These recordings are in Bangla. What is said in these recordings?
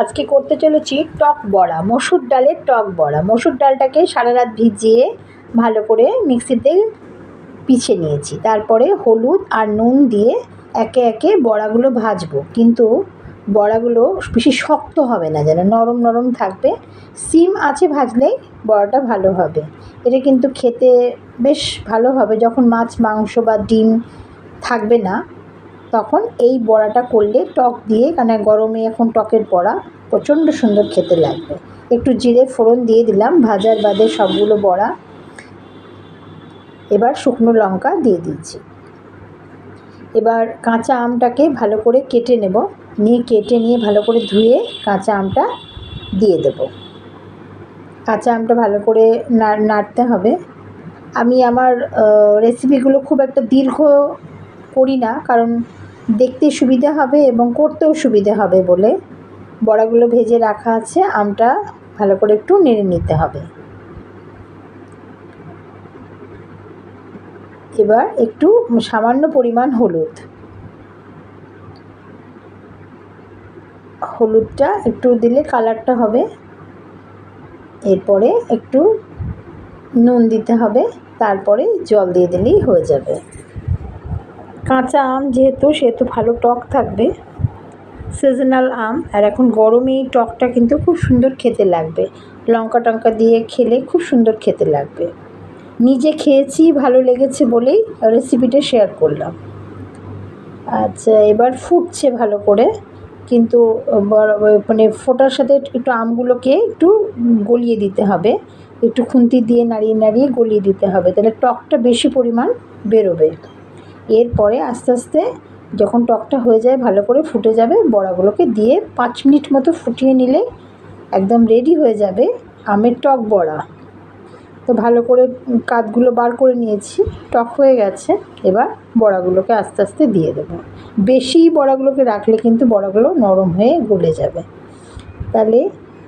আজকে করতে চলেছি টক বড়া, মসুর ডালের টক বড়া। মসুর ডালটাকে সারা রাত ভিজিয়ে ভালো করে মিক্সিতে পিষে নিয়েছি। তারপরে হলুদ আর নুন দিয়ে একে একে বড়াগুলো ভাজবো। কিন্তু বড়াগুলো বেশি শক্ত হবে না, যেন নরম নরম থাকবে। সিম আছে ভাজলেই বড়াটা ভালো হবে। এটা কিন্তু খেতে বেশ ভালো হবে, যখন মাছ, মাংস বা ডিম থাকবে না। তখন এই বড়াটা করলে টক দিয়ে কারণ গরমে এখন টকের বড়া, প্রচণ্ড সুন্দর খেতে লাগবে। একটু জিরে ফোড়ন দিয়ে দিলাম, ভাজার বাদে সবগুলো বড়া। এবার শুকনো লঙ্কা দিয়ে দিচ্ছি। এবার কাঁচা আমটাকে ভালো করে কেটে নেব। নিয়ে কেটে নিয়ে ভালো করে ধুয়ে কাঁচা আমটা দিয়ে দেব। কাঁচা আমটা ভালো করে নাড়তে হবে। আমি আমার রেসিপিগুলো খুব একটা দীর্ঘ করি না, কারণ দেখতে সুবিধা হবে এবং করতেও সুবিধে হবে বলে বড়াগুলো ভেজে রাখা আছে, আমটা ভালো করে একটু নেড়ে নিতে হবে। এবার একটু সামান্য পরিমাণ হলুদ। হলুদটা একটু দিলে কালারটা হবে। এরপরে একটু নুন দিতে হবে, তারপরে জল দিয়ে দিলেই হয়ে যাবে। কাঁচা আম যেহেতু, সেহেতু ভালো টক থাকবে সিজনাল আম, আর এখন গরমে এই টকটা কিন্তু খুব সুন্দর খেতে লাগবে। লঙ্কা টঙ্কা দিয়ে খেলে খুব সুন্দর খেতে লাগবে। নিজে খেয়েছি, ভালো লেগেছে বলেই রেসিপিটা শেয়ার করলাম। আচ্ছা এবার ফুটছে ভালো করে, কিন্তু মানে ফোটার সাথে একটু আমগুলোকে একটু গলিয়ে দিতে হবে। একটু খুন্তি দিয়ে নাড়িয়ে নাড়িয়ে গলিয়ে দিতে হবে, তাহলে টকটা বেশি পরিমাণ বেরোবে। এরপরে আস্তে আস্তে যখন টকটা হয়ে যায়, ভালো করে ফুটে যাবে, বড়াগুলোকে দিয়ে পাঁচ মিনিট মতো ফুটিয়ে নিলে একদম রেডি হয়ে যাবে আমের টক বড়া। তো ভালো করে কাতগুলো বার করে নিয়েছি, টক হয়ে গেছে। এবার বড়াগুলোকে আস্তে আস্তে দিয়ে দেবো। বেশি বড়াগুলোকে রাখলে কিন্তু বড়াগুলো নরম হয়ে গলে যাবে। তাহলে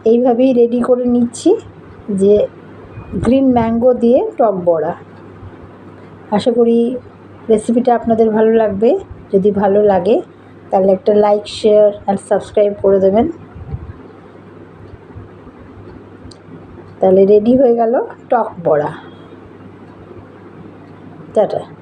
এইভাবেই রেডি করে নিচ্ছি যে গ্রিন ম্যাঙ্গো দিয়ে টক বড়া। আশা করি রেসিপিটা আপনাদের ভালো লাগবে, যদি ভালো লাগে, তাহলে একটা লাইক শেয়ার অ্যান্ড সাবস্ক্রাইব করে দেবেন। তাহলে রেডি হয়ে গেল টক বড়া। টাটা।